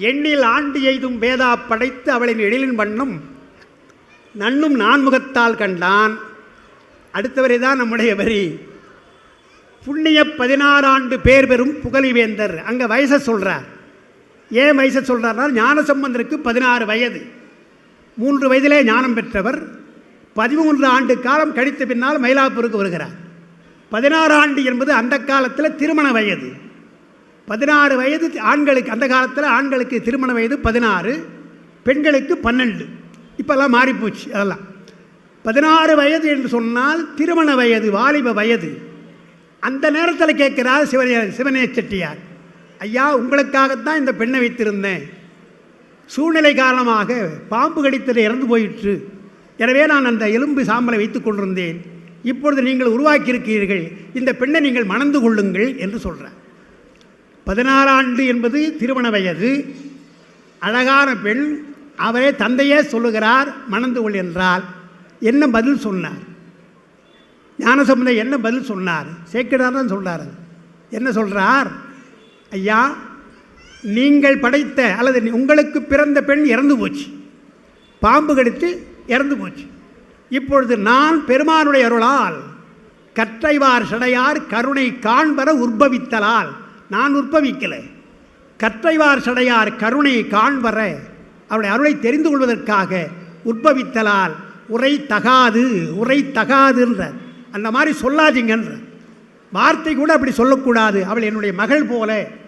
எண்ணில் ஆண்டு எய்தும் வேதா படைத்து அவளின் எழிலின் வண்ணம் நன்னும் நான்முகத்தால் கண்டான். அடுத்தவரை தான் நம்முடைய வரி. புண்ணிய பதினாறாண்டு பேர் பெறும் புகழிவேந்தர். அங்கே வயசை சொல்கிறார் ஏன் வயசை சொல்கிறார்னா ஞானசம்பந்தருக்கு பதினாறு வயது. மூன்று வயதிலே ஞானம் பெற்றவர். பதிமூன்று ஆண்டு காலம் கழித்த பின்னால் மயிலாப்பூருக்கு வருகிறார். பதினாறு ஆண்டு என்பது அந்த காலத்தில் திருமண வயது. பதினாறு வயது ஆண்களுக்கு அந்த காலத்தில் ஆண்களுக்கு திருமண வயது பதினாறு பெண்களுக்கு பன்னெண்டு. இப்போல்லாம் மாறிப்போச்சு அதெல்லாம். பதினாறு வயது என்று சொன்னால் திருமண வயது வாலிப வயது. அந்த நேரத்தில் கேட்கிறார் சிவனே சிவனே செட்டியார் ஐயா உங்களுக்காகத்தான் இந்த பெண்ணை வைத்திருந்தேன். சூழ்நிலை காரணமாக பாம்பு கடித்தது இறந்து போயிற்று. எனவே நான் அந்த எலும்பு சாம்பலை வைத்து கொண்டிருந்தேன். இப்பொழுது நீங்கள் உருவாக்கியிருக்கிறீர்கள். இந்த பெண்ணை நீங்கள் மணந்து கொள்ளுங்கள் என்று சொல்கிறார் பதினாறாண்டு என்பது திருமண வயது அழகான பெண். அவரே தந்தையே சொல்லுகிறார் மணந்து கொள் என்றால். என்ன பதில் சொன்னார்? ஞானசம்பந்த என்ன பதில் சொன்னார்? சேக்கிடார் தான் சொல்கிறார் என்ன சொல்கிறார் ஐயா நீங்கள் படைத்த அல்லது உங்களுக்கு பிறந்த பெண் இறந்து போச்சு. பாம்பு கடித்து இறந்து போச்சு. இப்பொழுது நான் பெருமானுடைய அருளால் கற்றைவார் சடையார் கருணை காண்பர உற்பவித்தலால் நான் உற்பவிக்கலை. கற்றைவார் சடையார் கருணை காண்பற அவருடைய அருளை தெரிந்து கொள்வதற்காக உற்பவித்தலால் உரை தகாது உரை தகாதுன்ற அந்த மாதிரி சொல்லாதீங்கன்ற. வார்த்தை கூட அப்படி சொல்லக்கூடாது. அவள் என்னுடைய மகள் போல